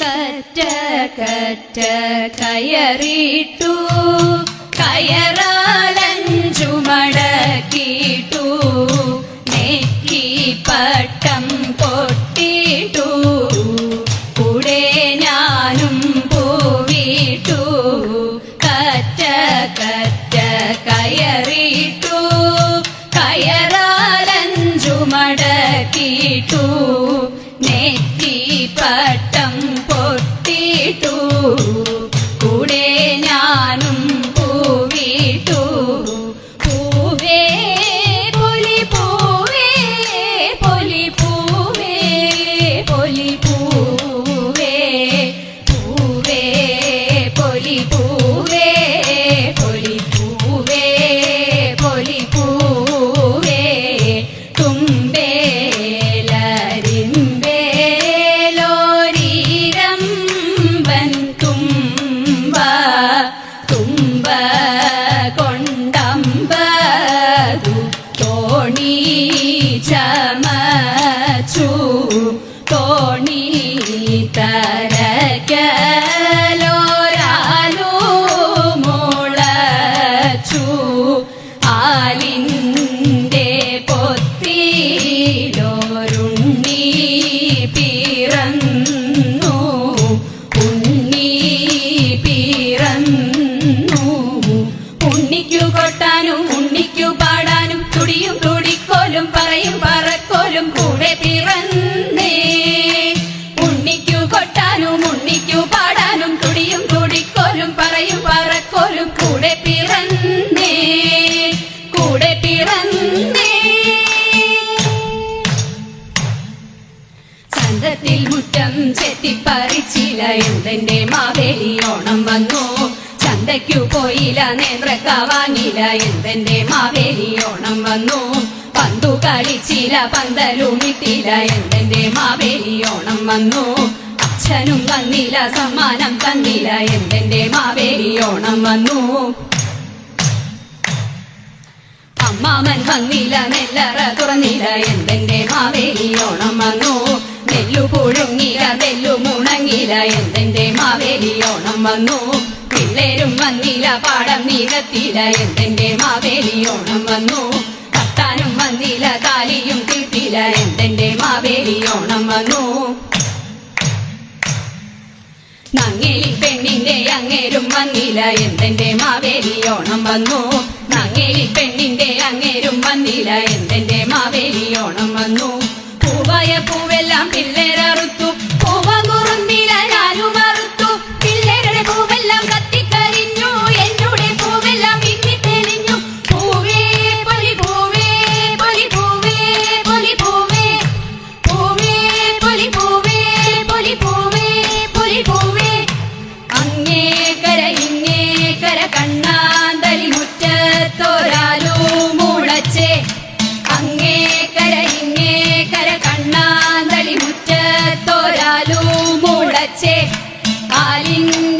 കറ്റ കറ്റ കയറിട്ടു കയറാലഞ്ചു നെറ്റി പട്ടം പൊട്ടിട്ടു. കൂടെ ഞാനും പോവിട്ടു. കറ്റ കറ്റ കയറിട്ടു കയറാലഞ്ചു മടക്കിട്ടു പറയും പറക്കോലും കൂടെ പിറന്നേ. ഉണ്ണിക്കു പാടാനും തുടിയും തുടിക്കോലും പറയും പറക്കോലും കൂടെ പിറന്നേ കൂടെ പിറന്നേ. ചന്തത്തിൽ മുറ്റം ചെത്തിപ്പറിച്ചില്ല എന്തെന്റെ മാവേലി ഓണം വന്നു. ചന്തയ്ക്കു പോയില്ല നേന്ത്രക്ക വാങ്ങില്ല എന്തെന്റെ മാവേലി ഓണം വന്നു. പന്തു കളിച്ചില്ല പന്തലുമിട്ടില്ല എന്തെന്റെ മാവേലി ഓണം വന്നു. അച്ഛനും വന്നില്ല സമ്മാനം തന്നില്ല. എന്തെന്റെ മാവേലി ഓണം വന്നു. അമ്മാമൻ വന്നില്ല നെല്ലറ തുറന്നില്ല. എന്തെന്റെ മാവേലി ഓണം വന്നു. നെല്ലു പുഴുങ്ങില്ല നെല്ലു മുണങ്ങില്ല. എന്തെന്റെ മാവേലി ഓണം വന്നു. പിള്ളേരും വന്നില്ല പാടം നീരത്തില്ല. എന്തെന്റെ മാവേലി ഓണം വന്നു. കത്താനും വന്നില്ല താലിയും തീർത്തില്ല. എന്തെന്റെ മാവേലി ഓണം വന്നു. നങ്ങേലി പെണ്ണിന്റെ അങ്ങേരും വന്നില്ല. എന്തെന്റെ മാവേലി ഓണം വന്നു. നങ്ങേലി പെണ്ണിന്റെ അങ്ങേരും വന്നില്ല. 带领。